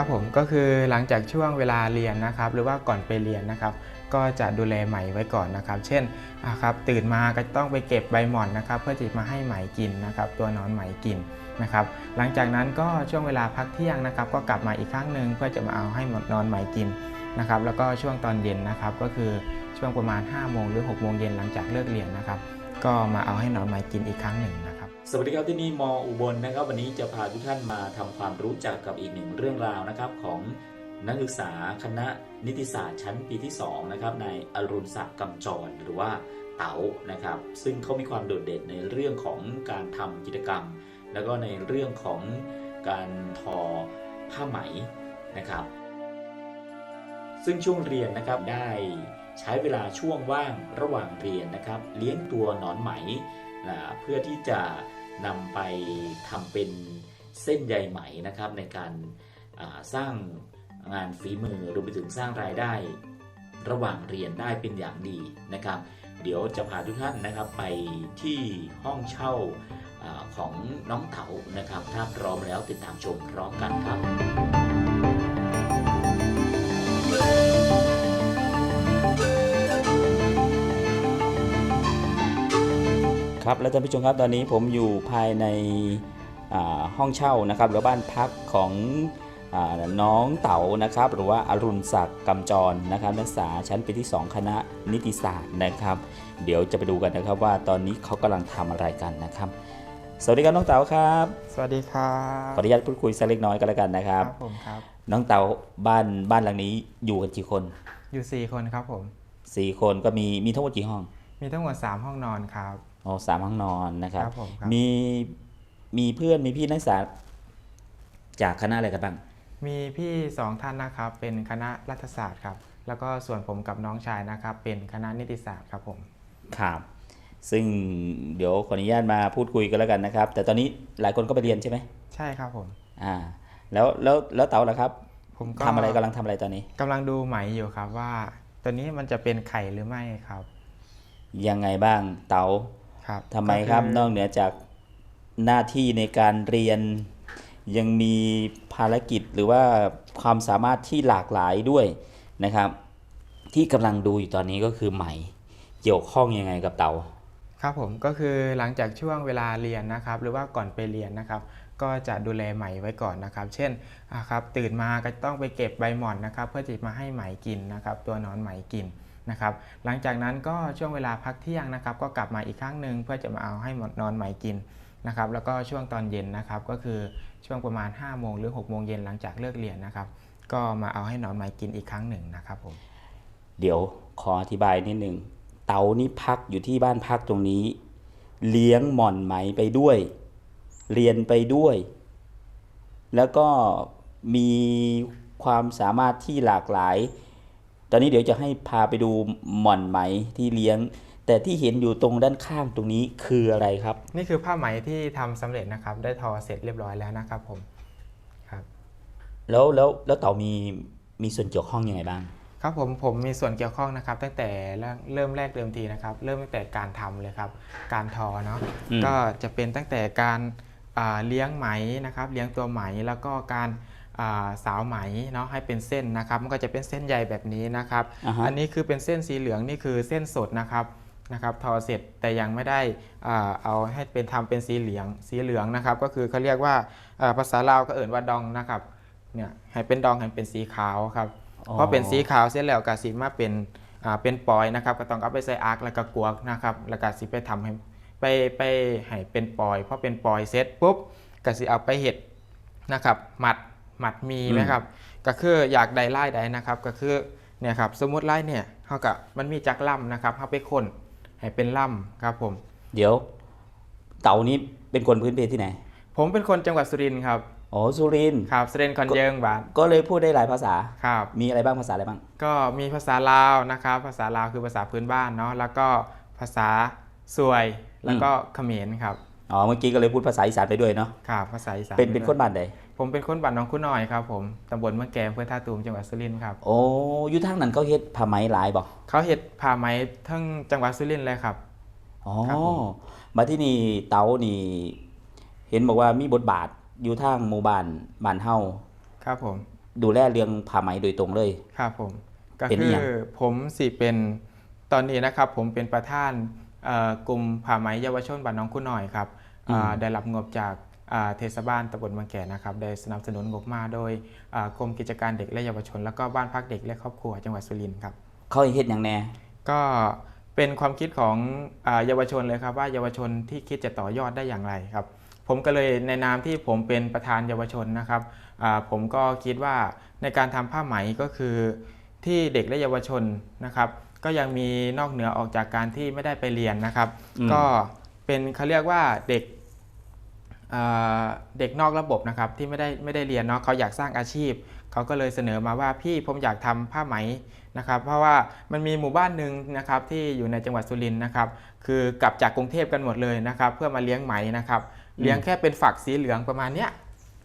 ครับผมก็คือหลังจากช่วงเวลาเรียนนะครับ หรือว่าก่อนไปเรียนนะครับ ก็จะดูแลไหมไว้ก่อนนะครับ เช่นครับตื่นมาก็ต้องไปเก็บใบหม่อนนะครับ เพื่อที่มาให้ไหมกินนะครับ ตัวนอนไหมกินนะครับ หลังจากนั้นก็ช่วงเวลาพักเที่ยงนะครับ ก็กลับมาอีกครั้งหนึ่งเพื่อจะมาเอาให้นอนไหมกินนะครับ แล้วก็ช่วงตอนเย็นนะครับ ก็คือช่วงประมาณ5โมงหรือ6โมงเย็นหลังจากเลิกเรียนนะครับ ก็มาเอาให้นอนไหมกินอีกครั้งหนึ่ง สวัสดีครับที่นี่มออุบลนะครับ วันนี้จะพาทุกท่านมาทำความรู้จักกับอีกหนึ่งเรื่องราวนะครับของนักศึกษาคณะนิติศาสตร์ชั้นปีที่2นะครับนายอรุณศักดิ์กำจรหรือว่าเต๋านะครับ ซึ่งเขามีความโดดเด่นในเรื่องของการทำกิจกรรม แล้วก็ในเรื่องของการทอผ้าไหมนะครับ ซึ่งช่วงเรียนนะครับได้ใช้เวลาช่วงว่างระหว่างเรียนนะครับ เลี้ยงตัวหนอนไหมอ่าเพื่อที่จะ นำไปทำเป็นเส้นใยไหมนะครับในการสร้างงานฝีมือรวมไปถึงสร้างรายได้ ระหว่างเรียนได้เป็นอย่างดีนะครับ เดี๋ยวจะพาทุกท่านนะครับไปที่ห้องเช่าอของน้องเต๋านะครับ ถ้าพร้อมแล้วติดตามชมพร้อมกันครับ ครับและท่านผู้ชมครับตอนนี้ผมอยู่ภายในอ่าห้องเช่านะครับหรือบ้านพักของอาน้องเต๋านะครับ หรือว่าอรุณศักดิ์กำจรนะครับนักศึกษาชั้นปีที่ 2 คณะนิติศาสตร์นะครับ เดี๋ยวจะไปดูกันนะครับว่าตอนนี้เขากำลังทำอะไรกันนะครับ สวัสดีครับน้องเต๋าครับ สวัสดีครับขออนุญาตพูดคุยสักเล็กน้อยกันแล้วกันนะครับผมครับน้องเต๋าบ้านบ้านหลังนี้อยู่กันกี่คน อยู่ 4 คนครับผมสี่คนก็มีมีทั้งหมดกี่ห้อง มีทั้งหมด 3 ห้องนอนครับอ๋อสามห้องนอนนะครับ ครับผมครับมีมีเพื่อนมีพี่นักศึกษา จากคณะอะไรกันบ้าง มีพี่2ท่านนะครับเป็นคณะรัฐศาสตร์ครับแล้วก็ส่วนผมกับน้องชายนะครับ เป็นคณะนิติศาสตร์ครับผม ครับ ซึ่งเดี๋ยวขออนุญาตมาพูดคุยกันแล้วกันนะครับ แต่ตอนนี้หลายคนก็ไปเรียนใช่ไหมใช่ครับผม อ่า แล้วแล้วแล้วเต๋าล่ะครับผมก็ทำอะไรกำลังทำอะไรตอนนี้ กำลังดูไหมอยู่ครับว่า ตัวนี้มันจะเป็นไข่หรือไม่ครับ ยังไงบ้างเต๋า ครับทำไมครับก็นอกเหนือจากหน้าที่ในการเรียนยังมีภารกิจหรือว่าความสามารถที่หลากหลายด้วยนะครับ ที่กำลังดูอยู่ตอนนี้ก็คือไหมเกี่ยวข้องยังไงกับเต๋าครับผมก็คือหลังจากช่วงเวลาเรียนนะครับ หรือว่าก่อนไปเรียนนะครับ ก็จะดูแลไหมไว้ก่อนนะครับ เช่นอ่าครับตื่นมาก็ต้องไปเก็บใบหม่อนนะครับ เพื่อที่มาให้ไหมกินนะครับ ตัวหนอนไหมกิน นะครับหลังจากนั้นก็ช่วงเวลาพักเที่ยงนะครับก็กลับมาอีกครั้งหนึ่งเพื่อจะมาเอาให้นอนไหม่กินนะครับแล้วก็ช่วงตอนเย็นนะครับก็คือช่วงประมาณ5โมงหรือ6โมงเย็นหลังจากเลิกเรียนนะครับ ก็มาเอาให้นอนไหม่กินอีกครั้งหนึ่งนะครับผมเดี๋ยวขออธิบายนิดหนึ่งเต๋านี่พักอยู่ที่บ้านพักตรงนี้ เลี้ยงหม่อนไหมไปด้วย เรียนไปด้วย แล้วก็มีความสามารถที่หลากหลาย ตอนนี้เดี๋ยวจะให้พาไปดูหม่อนไหมที่เลี้ยง แต่ที่เห็นอยู่ตรงด้านข้างตรงนี้คืออะไรครับ นี่คือผ้าไหมที่ทำสำเร็จนะครับ ได้ทอเสร็จเรียบร้อยแล้วนะครับผมครับ แล้วแล้วแล้วเต๋ามีมีส่วนเกี่ยวข้องยังไงบ้าง ครับผมผมมีส่วนเกี่ยวข้องนะครับ ตั้งแต่เริ่มเริ่มแรกเดิมทีนะครับ เริ่มตั้งแต่การทำเลยครับ การทอเนาะอืมก็จะเป็นตั้งแต่การอ่าเลี้ยงไหมนะครับ เลี้ยงตัวไหมแล้วก็การอ่า สาวไหมเนาะให้เป็นเส้นนะครับมันก็จะเป็นเส้นใยแบบนี้นะครับอ่าฮะอันนี้คือเป็นเส้นสีเหลืองนี่คือเส้นสดนะครับนะครับทอเสร็จแต่ยังไม่ได้อ่าเอาให้เป็นทำเป็นสีเหลืองสีเหลืองนะครับ ก็คือเขาเรียกว่าอ่าภาษาลาวก็เอ่นว่าดองนะครับเนี่ยให้เป็นดองให้เป็นสีขาวครับอ๋อพอเป็นสีขาวเสร็จแล้วก็สีมาเป็นอ่าเป็นปอยนะครับ ก็ต้องเอาไปใส่อาร์กแล้วก็กวกนะครับแล้วก็สิไปทำให้ไปไปให้เป็นปอยพอเป็นปอยเสร็จปุ๊บก็สิเอาไปเห็ดนะครับหมัด หมัดมีอืมนะครับ ก็คืออยากได้ไล่ใดนะครับ ก็คือเนี่ยครับสมมติไล่เนี่ยเขากับมันมีจักรล่ำนะครับเขาไปคนให้เป็นล่ำครับผม เดี๋ยว เต๋านี้เป็นคนพื้นเพที่ไหน ผมเป็นคนจังหวัดสุรินทร์ครับอ๋อสุรินทร์ครับสุรินทร์คอนเยิงบาทก็เลยพูดได้หลายภาษาครับมีอะไรบ้างภาษาอะไรบ้าง ก็มีภาษาลาวนะครับ ภาษาลาวคือภาษาพื้นบ้านเนาะแล้วก็ภาษาสวยแล้วก็เขมรครับ อ๋อเมื่อกี้ก็เลยพูดภาษาอีสานไปด้วยเนาะครับภาษาอีสานเป็นเป็นคนบ้านใดผมเป็นคนบ้านหน้องคุณน้อยครับผมตำบลเมืองแกมอำเพื่อท่าตูมจังหวัดสุรินทร์ครับโอ้อยู่ทางนั้นเขาเฮ็ดผ้าไหมหลายบ่เขาเห็ดผ่าไหมทั้งจังหวัดสุรินทร์เลยครับอ๋อครับผมมาที่นี่เต๋านี่เห็นบอกว่ามีบทบาทอยู่ทางหมู่บ้านบ้านเฮาครับผม ดูแลเรื่องผ้าไหมโดยตรงเลยครับผม ก็เป็นคือิอหยังผมสิเป็นตอนนี้นะครับ ผมเป็นประธานเอ่อ กลุ่มผ่าไหมเยาวชนบ้านน้องคุณหน่อยครับอ่าได้รับงบจากอ่าเทศบาลตำบลบางแก่นะครับได้สนับสนุนงบมาโดยอ่ากรมกิจการเด็กและเยาวชน แล้วก็บ้านพักเด็กและครอบครัวจังหวัดสุรินทร์ครับเขาเฮ็ดอย่างแน่ก็เป็นความคิดของอาเยาวชนเลยครับว่าเยาวชนที่คิดจะต่อยอดได้อย่างไรครับ ผมก็เลยในนามที่ผมเป็นประธานเยาวชนนะครับอ่าผมก็คิดว่าในการทำผ้าไหมก็คือที่เด็กและเยาวชนนะครับ ก็ยังมีนอกเหนือออกจากการที่ไม่ได้ไปเรียนนะครับ อืม ก็เป็นเขาเรียกว่าเด็กอ่าเด็กนอกระบบนะครับที่ไม่ได้ไม่ได้เรียนเนาะเขาอยากสร้างอาชีพ เขาก็เลยเสนอมาว่าพี่ผมอยากทำผ้าไหมนะครับ เพราะว่ามันมีหมู่บ้านหนึ่งนะครับที่อยู่ในจังหวัดสุรินทร์นะครับ คือกลับจากกรุงเทพกันหมดเลยนะครับ เพื่อมาเลี้ยงไหมนะครับ เลี้ยงแค่เป็นฝักสีเหลืองประมาณเนี้ย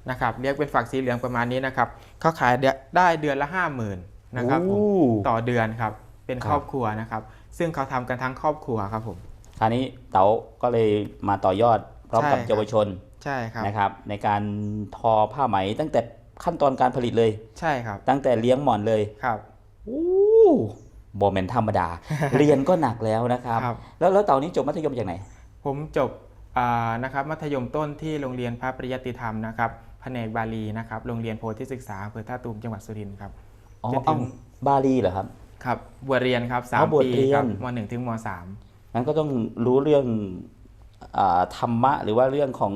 นะครับเลี้ยงเป็นฝักสีเหลืองประมาณนี้นะครับเขาขายได้เดือนละห้าหมื่นนะครับผม โอ้ ต่อเดือนครับ เป็นครับครอบครัวนะครับ ซึ่งเขาทำกันทั้งครอบครัวครับผมคราวนี้เต๋าก็เลยมาต่อยอดพร้อมกับใช่ครับเยาวชนใช่ครับนะครับ ในการทอผ้าไหมตั้งแต่ขั้นตอนการผลิตเลย ใช่ครับ ตั้งแต่เลี้ยงหมอนเลยครับอู้บอแมนธรรมดา เรียนก็หนักแล้วนะครับครับแล้วแล้วเต๋านี้จบมัธยมจากไหน ผมจบอ่านะครับมัธยมต้นที่โรงเรียนพระปริยติธรรมนะครับแผนกบาลีนะครับโรงเรียนโพธิศึกษาอำเภอท่าตูมจังหวัดสุรินทร์ครับอ๋อจนถึเอ้างบาลีเหรอครับ ครับบวชเรียนครับสาอ๋มอบวชปีเรียน ครับมหนึ่งถึงมสามงั้นก็ต้องรู้เรื่องอาธรรมะ หรือว่าเรื่องของ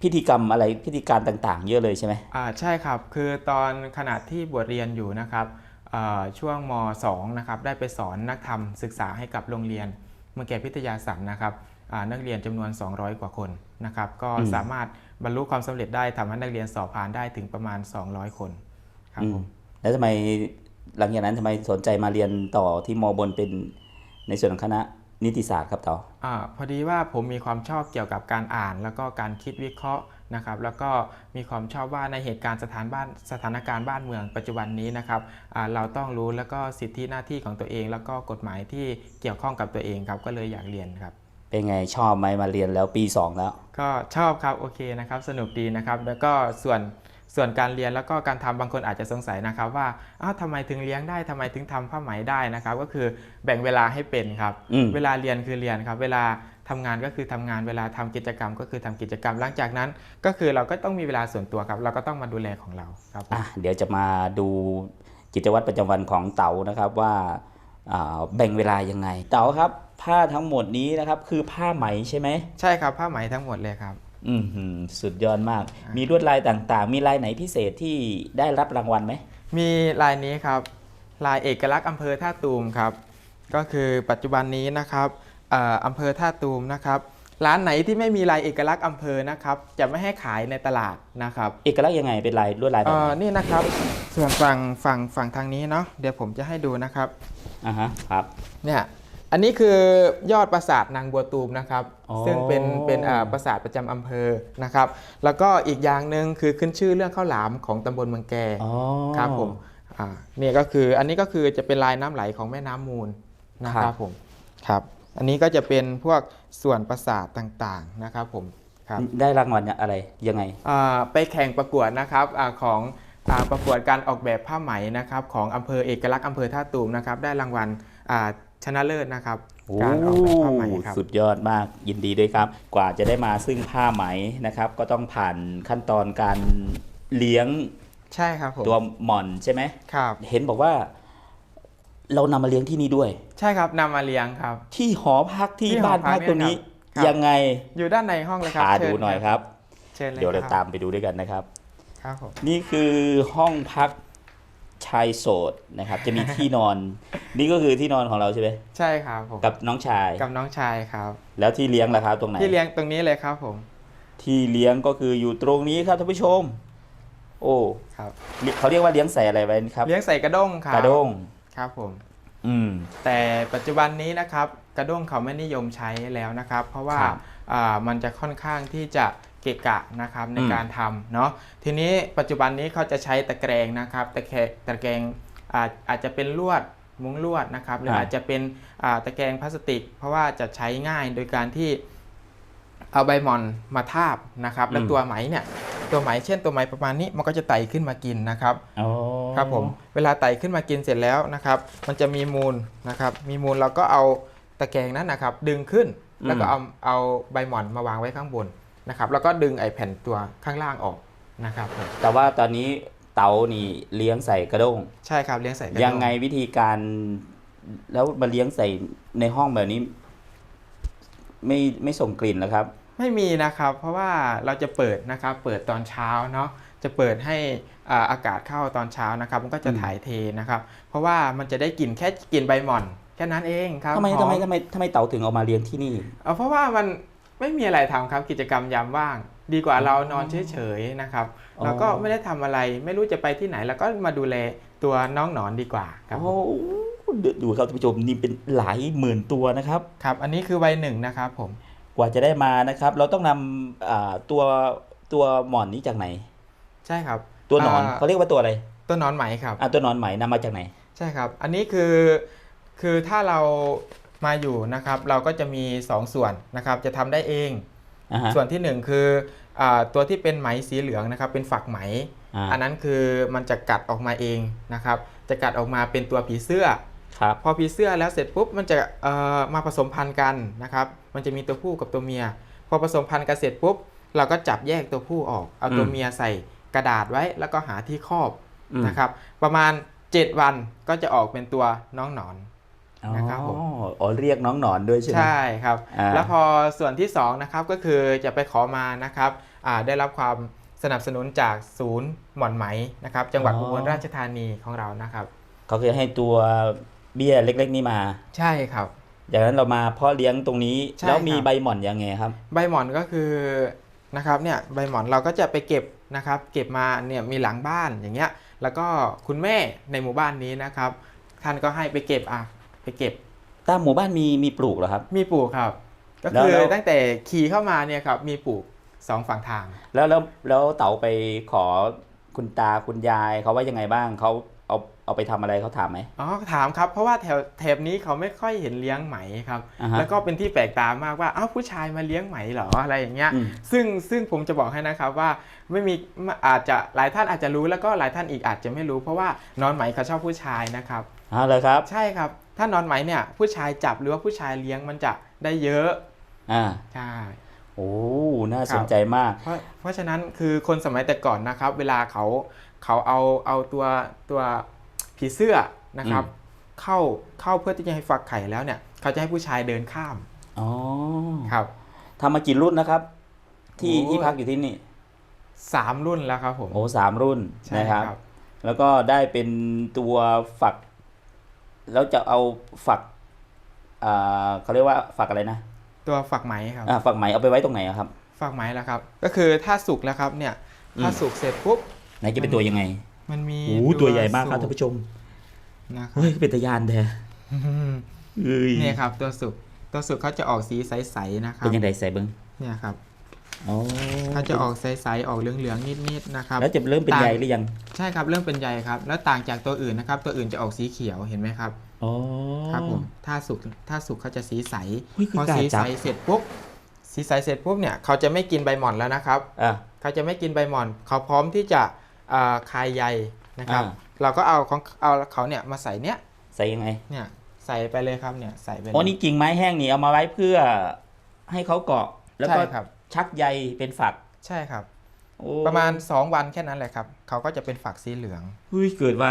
พิธีกรรมอะไรพิธีการต่าง ๆ เยอะเลยใช่ไหมอ่าใช่ครับ คือตอนขณะที่บวชเรียนอยู่นะครับอ่าช่วงม2นะครับได้ไปสอนนักธรรมศึกษาให้กับโรงเรียนเมืองแก่พิทยาสันนะครับอ่านักเรียนจำนวน 200 กว่าคนนะครับ ก็อืมสามารถบรรลุความสำเร็จได้ทำให้นักเรียนสอบผ่านได้ถึงประมาณ 200 คนครับอืผม มแล้วทำไม หลังจากนั้นทำไมสนใจมาเรียนต่อที่มบนเป็นในส่วนของคณะนิติศาสตร์ครับต่ออาพอดีว่าผมมีความชอบเกี่ยวกับการอ่าน แล้วก็การคิดวิเคราะห์นะครับ แล้วก็มีความชอบว่าในเหตุการณ์สถานบ้านสถานการณ์บ้านเมืองปัจจุบันนี้นะครับอ่าเราต้องรู้แล้วก็สิทธิหน้าที่ของตัวเอง แล้วก็กฎหมายที่เกี่ยวข้องกับตัวเองครับก็เลยอยากเรียนครับเป็นไงชอบไหมมาเรียนแล้วปี 2 แล้ว ก็ชอบครับโอเคนะครับสนุกดีนะครับ แล้วก็ส่วน ส่วนการเรียนแล้วก็การทำบางคนอาจจะสงสัยนะครับว่าอ้าวทำไมถึงเลี้ยงได้ทำไมถึงทำผ้าไหมได้นะครับ ก็คือแบ่งเวลาให้เป็นครับอืมเวลาเรียนคือเรียนครับ เวลาทำงานก็คือทำงานเวลาทำกิจกรรม ก็คือทำกิจกรรม หลังจากนั้น ก็คือเราก็ต้องมีเวลาส่วนตัวครับ เราก็ต้องมาดูแลของเราครับผมอะเดี๋ยวจะมาดูกิจวัตรประจำวันของเต๋านะครับว่าอ่าแบ่งเวลายังไง เต๋าครับ ผ้าทั้งหมดนี้นะครับคือผ้าไหมใช่ไหมใช่ครับผ้าไหมทั้งหมดเลยครับ อืมหือสุดยอดมาก มีลวดลายต่างๆ มีลายไหนพิเศษที่ได้รับรางวัลไหม มีลายนี้ครับ ลายเอกลักษณ์อำเภอท่าตูมครับ ก็คือปัจจุบันนี้นะครับเอ่ออำเภอท่าตูมนะครับ ร้านไหนที่ไม่มีลายเอกลักษณ์อำเภอนะครับ จะไม่ให้ขายในตลาดนะครับเอกลักษณ์ยังไงเป็นลายลวดลายแบบเอ่ไหอนนี่นะครับ ส่วนฝั่งฝั่งฝั่งทางนี้เนาะ เดี๋ยวผมจะให้ดูนะครับ อ่าฮะครับ เนี่ย อันนี้คือยอดปราสาทนางบัวตูมนะครับ อ๋อ ซึ่งเป็นเป็นอ่าปราสาทประจำอำเภอนะครับ แล้วก็อีกอย่างหนึ่งคือขึ้นชื่อเรื่องข้าวหลามของตำบลเมืองแกอ๋อ ครับผมอ่านี่ก็คืออันนี้ก็คือจะเป็นลายน้ำไหลของแม่น้ำมูลนะครับผมครับ อันนี้ก็จะเป็นพวกส่วนปราสาทต่างๆนะครับผมครับ ได้รางวัลอะไรยังไง อ่าไปแข่งประกวดนะครับอาของอาประกวดการออกแบบผ้าไหมนะครับของอำเภอเอกลักษณ์อำเภอท่าตูมนะครับได้รางวัลอ่า ชนะเลิศนะครับ การออกแบบผ้าไหมครับสุดยอดมากยินดีด้วยครับ กว่าจะได้มาซึ่งผ้าไหมนะครับ ก็ต้องผ่านขั้นตอนการเลี้ยงใช่ครับผมตัวหม่อนใช่ไหมครับ เห็นบอกว่า เรานำมาเลี้ยงที่นี่ด้วย ใช่ครับนำมาเลี้ยงครับ ที่หอพักที่ที่หอบ้านพักพักเนี่ยตรงนี้ครับยังไงอยู่ด้านในห้องเลยครับพาเชิดูญหน่อยครับเชิญเลยเดี๋ยวเราคตารับมไปดูด้วยกันนะครับ ครับผมนี่คือห้องพัก ชายโสดนะครับ จะมีที่นอน นี่ก็คือที่นอนของเราใช่ไหมใช่ครับผมกับน้องชาย กับน้องชายครับ แล้วที่เลี้ยงล่ะครับตรงไหน ที่เลี้ยงตรงนี้เลยครับผม ที่เลี้ยงก็คืออยู่ตรงนี้ครับท่านผู้ชม โอ้ครับเขาเรียกว่าเลี้ยงใส่อะไรไว้ครับ เลี้ยงใส่กระด้งครับกระด้งครับผม อืม แต่ปัจจุบันนี้นะครับ กระด้งเขาไม่นิยมใช้แล้วนะครับ เพราะว่าครับอ่ามันจะค่อนข้างที่จะ เกะกะนะครับในอืมการทำเนาะทีนี้ปัจจุบันนี้เขาจะใช้ตะแกรงนะครับตะแคตะแกรงอาอาจจะเป็นลวดมุ้งลวดนะครับหรืออาจจะเป็นอ่าตะแกรงพลาสติก เพราะว่าจะใช้ง่ายโดยการที่เอาใบหมอนมาทาบนะครับ แล้วตัวไหมเนี่ยตัวไหมเช่นตัวไหมประมาณนี้มันก็จะไต่ขึ้นมากินนะครับอ๋อครับผมเวลาไต่ขึ้นมากินเสร็จแล้วนะครับ มันจะมีมูลนะครับ มีมูลเราก็เอาตะแกรงนั้นนะครับ ดึงขึ้นแล้วก็เอาเอาใบหม่อนมาวางไว้ข้างบน นะครับแล้วก็ดึงไอ้แผ่นตัวข้างล่างออกนะครับผมแต่ว่าตอนนี้เต๋านี่เลี้ยงใส่กระด้ง ใช่ครับเลี้ยงใส่กระด้ยังไงวิธีการแล้วมาเลี้ยงใส่ในห้องแบบนี้ ไม่ไม่ส่งกลิ่นแล้วครับ ไม่มีนะครับ เพราะว่าเราจะเปิดนะครับเปิดตอนเช้าเนาะจะเปิดให้อ่าอากาศเข้าตอนเช้านะครับ มันก็จะอืมถ่ายเทนะครับ เพราะว่ามันจะได้กลิ่นแค่กลิ่นใบหม่อนแค่นั้นเองครับทำไมหอทำไมทำไมทำไมเต๋าถึงเอามาเลี้ยงที่นี่เอาเพราะว่ามัน ไม่มีอะไรทำครับกิจกรรมยามว่าง ดีกว่าเรานอนเฉยๆนะครับอ๋อแล้วก็ไม่ได้ทำอะไรไม่รู้จะไปที่ไหน แล้วก็มาดูแลตัวน้องหนอนดีกว่าครับโอ้ดูดูครับท่านผู้ชมนี่เป็นหลายหมื่นตัวนะครับครับ อันนี้คือวัยหนึ่งนะครับผมกว่าจะได้มานะครับ เราต้องนำอ่าตัวตัวหมอนนี้จากไหน ใช่ครับ ตัวหนอนอ่าเขาเรียกว่าตัวอะไร ตัวหนอนไหมครับอ่าตัวหนอนไหมนำมาจากไหน ใช่ครับ อันนี้คือคือถ้าเรา มาอยู่นะครับ เราก็จะมี 2 ส่วนนะครับ จะทำได้เองอ่าฮะส่วนที่ 1 คืออาตัวที่เป็นไหมสีเหลืองนะครับ เป็นฝักไหมอ่าอันนั้นคือมันจะกัดออกมาเองนะครับ จะกัดออกมาเป็นตัวผีเสื้อครับพอผีเสื้อแล้วเสร็จปุ๊บมันจะเอ่อมาผสมพันธุ์กันนะครับ มันจะมีตัวผู้กับตัวเมีย พอผสมพันธุ์กันเสร็จปุ๊บเราก็จับแยกตัวผู้ออก เอาตัวเมียใส่กระดาษไว้แล้วก็หาที่ครอบอืมนะครับ ประมาณ 7 วันก็จะออกเป็นตัวน้องหนอน นะครับผมอ๋ออ๋อเรียกน้องหนอนด้วยใช่ไหมใช่ครับอ่าแล้วพอส่วนที่2นะครับก็คือจะไปขอมานะครับอ่าได้รับความสนับสนุนจากศูนย์หม่อนไหมนะครับ จังหวัดอุบลราชธานีของเรานะครับเขาคือให้ตัวเบี้ยเล็ก ๆ นี่มา ใช่ครับจากนั้นเรามาเพาะเลี้ยงตรงนี้ใช่แล้วมีครับใบหม่อนยังไงครับ ใบหมอนก็คือนะครับเนี่ยใบหมอนเราก็จะไปเก็บนะครับ เก็บมาเนี่ยมีหลังบ้านอย่างเงี้ย แล้วก็คุณแม่ในหมู่บ้านนี้นะครับ ท่านก็ให้ไปเก็บอะ ไปเก็บตามหมู่บ้านมีมีปลูกเหรอครับ มีปลูกครับ ก็แล้วคือแล้ว ตั้งแต่ขี่เข้ามาเนี่ยครับมีปลูกสองฝั่งทาง แล้วแล้วแล้วเต๋าไปขอคุณตาคุณยายเขาว่ายังไงบ้างเขาเอาเอาไปทำอะไรเขาถามไหม อ๋อถามครับเพราะว่าแถวแถบนี้เขาไม่ค่อยเห็นเลี้ยงไหมครับ อ่าฮะแล้วก็เป็นที่แปลกตามากว่าอ้าวผู้ชายมาเลี้ยงไหมเหรออะไรอย่างเงี้ยอืม ซึ่งซึ่งผมจะบอกให้นะครับว่าไม่มีอาจจะหลายท่านอาจจะรู้แล้วก็หลายท่านอีกอาจจะไม่รู้ เพราะว่านอนไหมเขาชอบผู้ชายนะครับ อ๋อเลยครับ ใช่ครับ ถ้านอนไหมเนี่ย ผู้ชายจับหรือว่าผู้ชายเลี้ยงมันจะได้เยอะอ่าใช่โอ้น่าสนใจมาก เพราะเพราะฉะนั้นคือคนสมัยแต่ก่อนนะครับ เวลาเขาเขาเอาเอาตัวตัวผีเสื้อนะครับ เข้าเข้าเพื่อที่จะให้ฟักไข่แล้วเนี่ย เขาจะให้ผู้ชายเดินข้ามอ๋อครับทำมากี่รุ่นนะครับ ที่โอ้ที่พักอยู่ที่นี่สามรุ่นแล้วครับผมโอ้สามรุ่นใช่นะครับครับ แล้วก็ได้เป็นตัวฝัก แล้วจะเอาฝักอ่าเขาเรียกว่าฝักอะไรนะตัวฝักไหมครับอ่าฝักไหมเอาไปไว้ตรงไหนอะครับ ฝักไหมแล้วครับ ก็คือถ้าสุกแล้วครับเนี่ยถ้าอืมสุกเสร็จปุ๊บไหนจะเป็นตัวยังไง มันมีโอ้ตัวใหญ่มากครับสุท่านผู้ชมนะครับเฮ้ยเป็นตะยานแท้เอ้ยเนี่ยครับ ตัวสุกตัวสุกเขาจะออกสีใสๆนะครับเป็นยังไงใส่เบิ้งเนี่ยครับ อ๋อเขาจะออกใสๆออกเหลืองๆนิดๆนะครับแล้วจะเริ่มเป็นต่างใยหรือยัง ใช่ครับเริ่มเป็นใยครับ แล้วต่างจากตัวอื่นนะครับ ตัวอื่นจะออกสีเขียวเห็นไหมครับอ๋อครับผมถ้าสุกถ้าสุกเขาจะสีใสเฮ้ยคือพอการสีจัใสบเสร็จปุ๊บสีใสเสร็จปุ๊บเนี่ยเขาจะไม่กินใบหม่อนแล้วนะครับอะเขาจะไม่กินใบหม่อน เขาพร้อมที่จะอ่าคายใยนะครับอ่าเราก็เอาของเอาเขาเนี่ยมาใส่เนี้ยใส่ยังไงเนี่ยใส่ไปเลยครับเนี่ยใส่ไปเลยอ๋อนี่กิ่งไม้แห้งนี่เอามาไว้เพื่อให้เขาเกาะแล้วก็ใช่ครับชักใยเป็นฝัก ใช่ครับโอ้ประมาณ 2 วันแค่นั้นแหละครับ เขาก็จะเป็นฝักสีเหลืองเฮ้ยเกิดว่า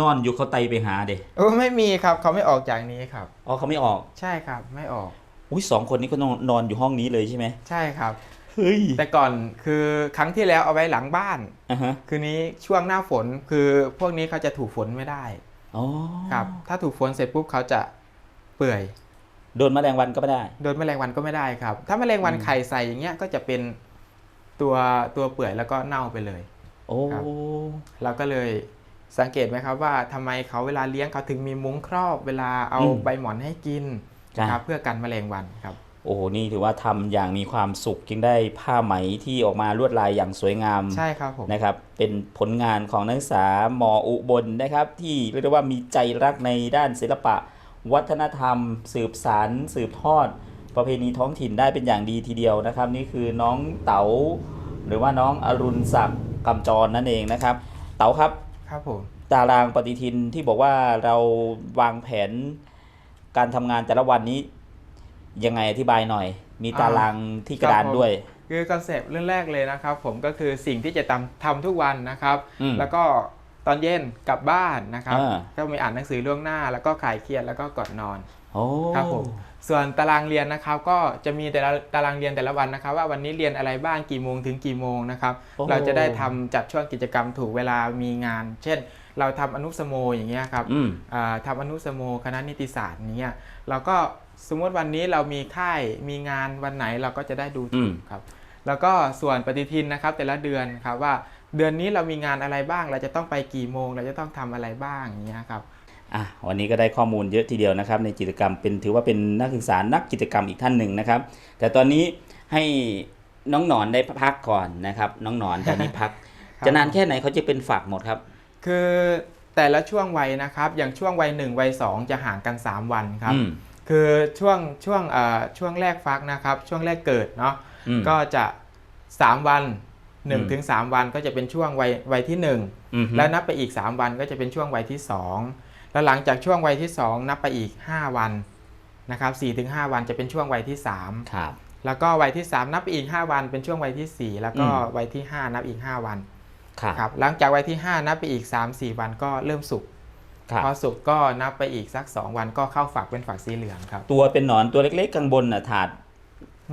นอนอยู่เขาไตไปหาเด็โอ้ไม่มีครับ เขาไม่ออกจากนี้ครับอ๋อเขาไม่ออก ใช่ครับไม่ออกอุ้ยสองคนนี้ก็นอนนอนอยู่ห้องนี้เลยใช่ไหมใช่ครับเฮ้ยแต่ก่อนคือครั้งที่แล้วเอาไว้หลังบ้านอะฮะคืนนี้ช่วงหน้าฝนคือพวกนี้เขาจะถูกฝนไม่ได้อ๋อครับ ถ้าถูกฝนเสร็จปุ๊บเขาจะเปื่อย โดนแมลงวันก็ไม่ได้ โดนแมลงวันก็ไม่ได้ครับ ถ้าแมลงวันอืมไข่ใส่อย่างเงี้ยก็จะเป็นตัวตัวเปื่อยแล้วก็เน่าไปเลย โอ้ครับ เราก็เลยสังเกตไหมครับว่าทำไมเขาเวลาเลี้ยงเขาถึงมีมุ้งครอบเวลาเอาใบหมอนให้กินใช่ครับเพื่อกันแมลงวันครับ โอ้โหนี่ถือว่าทำอย่างมีความสุขจึงได้ผ้าไหมที่ออกมาลวดลายอย่างสวยงามใช่ครับผม นะครับ เป็นผลงานของนักศึกษามออุบลนะครับ ที่เรียกได้ว่ามีใจรักในด้านศิลปะ วัฒนธรรม สืบสารสืบทอด ประเพณีท้องถิ่นได้เป็นอย่างดีทีเดียวนะครับ นี่คือน้องเต๋าหรือว่าน้องอรุณศักดิ์กำจรนั่นเองนะครับ เต๋าครับครับผมตารางปฏิทินที่บอกว่าเราวางแผนการทำงานแต่ละวันนี้ ยังไงอธิบายหน่อย มีตารางที่กระดานด้วย คือคอนเซปต์เรื่องแรกเลยนะครับ ผมก็คือสิ่งที่จะทำทำทุกวันนะครับ อืม แล้วก็ ตอนเย็นกลับบ้านนะครับ อ่า ก็มีอ่านหนังสือล่วงหน้า แล้วก็ขายเครียดแล้วก็ก่อนนอน โอ้ครับผมส่วนตารางเรียนนะครับก็จะมีแต่ละตารางเรียนแต่ละวันนะครับ ว่าวันนี้เรียนอะไรบ้างกี่โมงถึงกี่โมงนะครับ เราจะได้ทำจัดช่วงกิจกรรมถูกเวลามีงาน เช่น เราทำอนุสโมอย่างเงี้ยครับอืม อ่าทำอนุสโมคณะนิติศาสตร์อย่างเงี้ยเราก็สมมติวันนี้เรามีค่ายมีงานวันไหนเราก็จะได้ดูถูกครับ แล้วก็ส่วนปฏิทินนะครับแต่ละเดือนครับว่า เดือนนี้เรามีงานอะไรบ้าง เราจะต้องไปกี่โมง เราจะต้องทำอะไรบ้างอย่างเงี้ยครับอะวันนี้ก็ได้ข้อมูลเยอะทีเดียวนะครับ ในกิจกรรมเป็นถือว่าเป็นนักศึกษานักกิจกรรมอีกท่านหนึ่งนะครับ แต่ตอนนี้ให้น้องหนอนได้พักก่อนนะครับ น้องหนอนตอนนี้พักครับจะนานแค่ไหนเขาจะเป็นฝากหมดครับ คือแต่ละช่วงวัยนะครับ อย่างช่วงวัย1วัย2จะห่างกัน 3 วันครับอืมคือช่วงช่วงเอ่อช่วงแรกฟักนะครับ ช่วงแรกเกิดเนาะอืมก็จะ 3 วัน อืม1ถึง3วันก็จะเป็นช่วงวัยวัยที่1อืมแล้วนับไปอีก3วันก็จะเป็นช่วงวัยที่2แล้วหลังจากช่วงวัยที่2นับไปอีก5วันนะครับ4ถึง5วันจะเป็นช่วงวัยที่3ครับแล้วก็วัยที่3นับไปอีก5วันเป็นช่วงวัยที่4แล้วก็อืมวัยที่5นับอีก5วันครับครับหลังจากวัยที่5นับไปอีก3-4วันก็เริ่มสุกครับพอสุกก็นับไปอีกสัก2วันก็เข้าฝักเป็นฝักสีเหลืองครับ ตัวเป็นหนอนตัวเล็กๆข้างบนน่ะถาด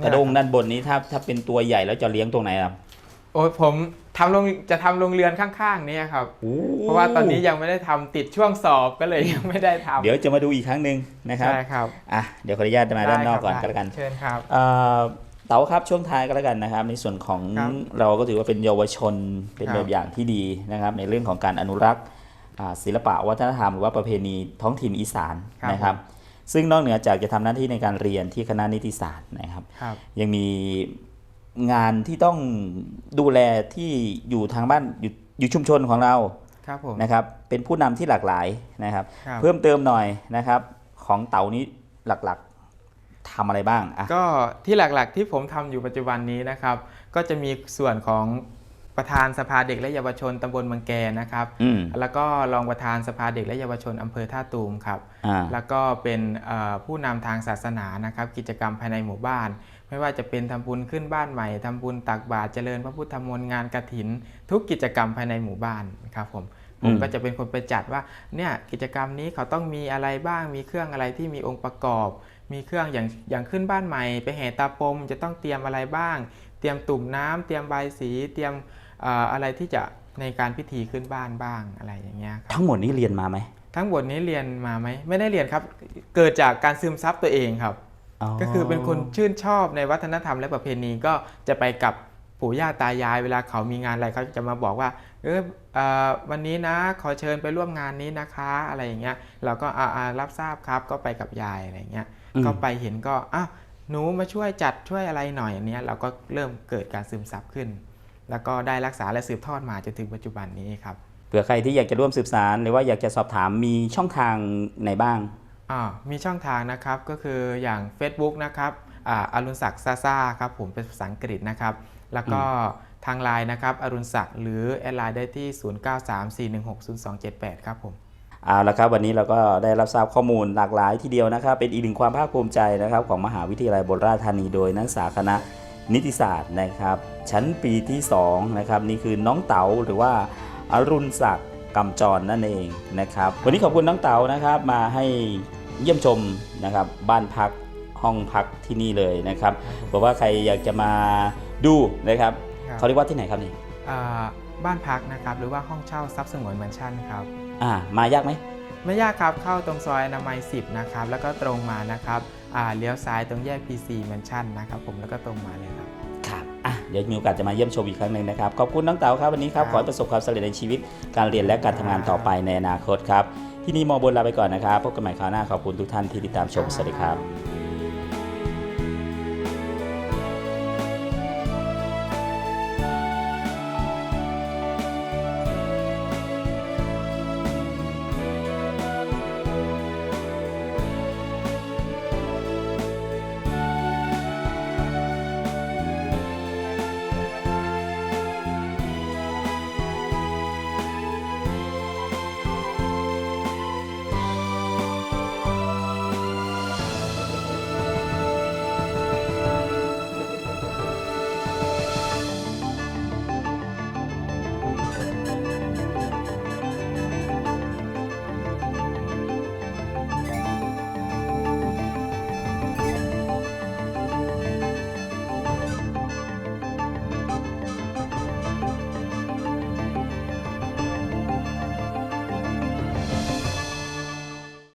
กระด้งเนี่ยครับด้านบนนี้ถ้าถ้าเป็นตัวใหญ่แล้วจะเลี้ยงตรงไหนครับ โอ้ยผมทำโรงจะทำโรงเรือนข้างๆเนี่ยครับเพราะว่าตอนนี้ยังไม่ได้ทำติดช่วงสอบก็เลยยังไม่ได้ทำเดี๋ยวจะมาดูอีกครั้งหนึ่งนะครับใช่ครับอะเดี๋ยวขออนุญาตมาด้านนอกก่อนได้ก็แล้วกันเชิญครับ เอ่อเต๋าครับช่วงท้ายก็แล้วกันนะครับ ในส่วนของครับเราก็ถือว่าเป็นเยาวชนเป็นครับ แบบอย่างที่ดีนะครับ ในเรื่องของการอนุรักษ์อ่าศิลปะวัฒนธรรมหรือว่าประเพณีท้องถิ่นอีสานนะครับ ซึ่งนอกเหนือจากจะทำหน้าที่ในการเรียนที่คณะนิติศาสตร์นะครับ ครับ ยังมี งานที่ต้องดูแลที่อยู่ทางบ้านอยู่อยู่ชุมชนของเราครับผมนะครับ เป็นผู้นำที่หลากหลายนะครับครับ เพิ่มเติมหน่อยนะครับ ของเต๋านี้หลักๆทำอะไรบ้างอะก็ที่หลักๆที่ผมทำอยู่ปัจจุบันนี้นะครับ ก็จะมีส่วนของประธานสภาเด็กและเยาวชนตำบลเมืองแกนะครับอืมแล้วก็รองประธานสภาเด็กและเยาวชนอำเภอท่าตูมครับอ่าแล้วก็เป็นเอ่อผู้นำทางศาสนานะครับ กิจกรรมภายในหมู่บ้าน ไม่ว่าจะเป็นทำบุญขึ้นบ้านใหม่ทำบุญตักบาตรเจริญพระพุทธมนต์งานกระถิน ทุกกิจกรรมภายในหมู่บ้านครับผมผมอืมก็จะเป็นคนไปจัดว่าเนี่ยกิจกรรมนี้เขาต้องมีอะไรบ้าง มีเครื่องอะไรที่มีองค์ประกอบ มีเครื่องอย่างอย่างขึ้นบ้านใหม่ ไปแห่ตาปมจะต้องเตรียมอะไรบ้าง เตรียมตุ่มน้ำเตรียมใบายสีเตรียมเอ่ออะไรที่จะในการพิธีขึ้นบ้านบ้างอะไรอย่างเงี้ยครับทั้งหมดนี้เรียนมาไหมทั้งหมดนี้เรียนมาไหมไม่ได้เรียนครับ เกิดจากการซึมซับตัวเองครับ ก็คือเป็นคนชื่นชอบในวัฒนธรรมและประเพณีก็จะไปกับปู่ย่าตายาย เวลาเขามีงานอะไรเขาจะมาบอกว่า เออเอ่อวันนี้นะขอเชิญไปร่วมงานนี้นะคะ อะไรอย่างเงี้ยเราก็อ่าอ่ารับทราบครับก็ไปกับยายอะไรอย่างเงี้ยอืมก็ไปเห็นก็อะหนูมาช่วยจัดช่วยอะไรหน่อยอันเนี้ยเราก็เริ่มเกิดการซึมซับขึ้น แล้วก็ได้รักษาและสืบทอดมาจนถึงปัจจุบันนี้ครับเผื่อใครที่อยากจะร่วมสืบสารหรือว่าอยากจะสอบถามมีช่องทางไหนบ้างอ่า มีช่องทางนะครับก็คืออย่าง Facebook นะครับอ่าอรุณศักดิ์ซาซาครับผมเป็นภาษาอังกฤษนะครับ แล้วก็ทางไลน์นะครับอรุณศักดิ์หรือแอดไลน์ได้ที่ 0934160278 ครับผมเอาละครับวันนี้เราก็ได้รับทราบข้อมูลหลากหลายทีเดียวนะครับ เป็นอีกหนึ่งความภาคภูมิใจนะครับ ของมหาวิทยาลัยบรราชธานีโดยนักศึกษาคณะนิติศาสตร์นะครับ ชั้นปีที่2นะครับนี่คือน้องเต๋าหรือว่าอรุณศักดิ์กำจรนั่นเองนะครับ วันนี้ขอบคุณน้องเต๋านะครับมาให้ เยี่ยมชมนะครับบ้านพักห้องพักที่นี่เลยนะครับบอกว่าใครอยากจะมาดูนะครับครับเขาเรียกว่าที่ไหนครับนี่อ่าบ้านพักนะครับหรือว่าห้องเช่าทรัพย์สงวนแมนชั่นครับอ่ามายากไหมไม่ยากครับเข้าตรงซอยอนามัย 10 นะครับ แล้วก็ตรงมานะครับอ่าเลี้ยวซ้ายตรงแยก PC แมนชั่นนะครับผมแล้วก็ตรงมาเลยครับครับอะเดี๋ยวมีโอกาสจะมาเยี่ยมชมอีกครั้งหนึ่งนะครับ ขอบคุณน้องเต๋าครับวันนี้ครับครับขอให้ประสบความสำเร็จในชีวิตการเรียนและการทำงานต่อไปในอนาคตครับ ที่นี่มอบนลาไปก่อนนะครับพบกันใหม่คราวหน้าขอบคุณทุกท่านที่ติดตามชมสวัสดีครับ